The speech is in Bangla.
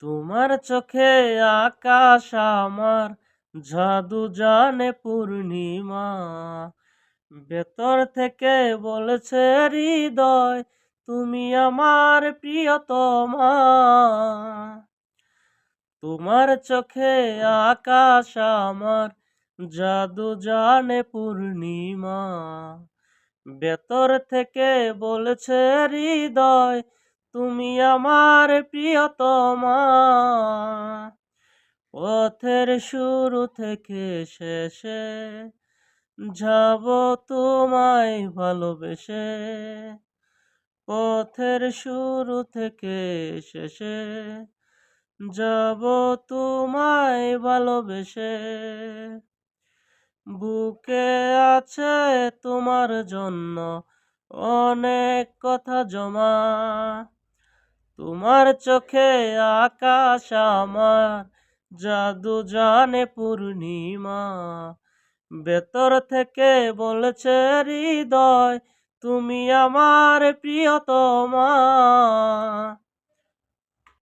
তোমার চোখে আকাশ আমার, জাদু জানে পূর্ণিমা। ভেতর থেকে বলেছে হৃদয়, তুমি আমার প্রিয়তমা। তোমার চোখে আকাশ আমার, জাদু জানে পূর্ণিমা। ভেতর থেকে বলেছে হৃদয় তুমি আমার প্রিয়তমা। পথের শুরু থেকে শেষে যাব তোমায় ভালোবেসে। পথের শুরু থেকে শেষে যাব তোমায় ভালোবেসে। বুকে আছে তোমার জন্য অনেক কথা জমা। তোমার চোখে আকাশ আমার জাদু জানে পূর্ণিমা। বেতর থেকে বলছে হৃদয় তুমি আমার প্রিয়তমা।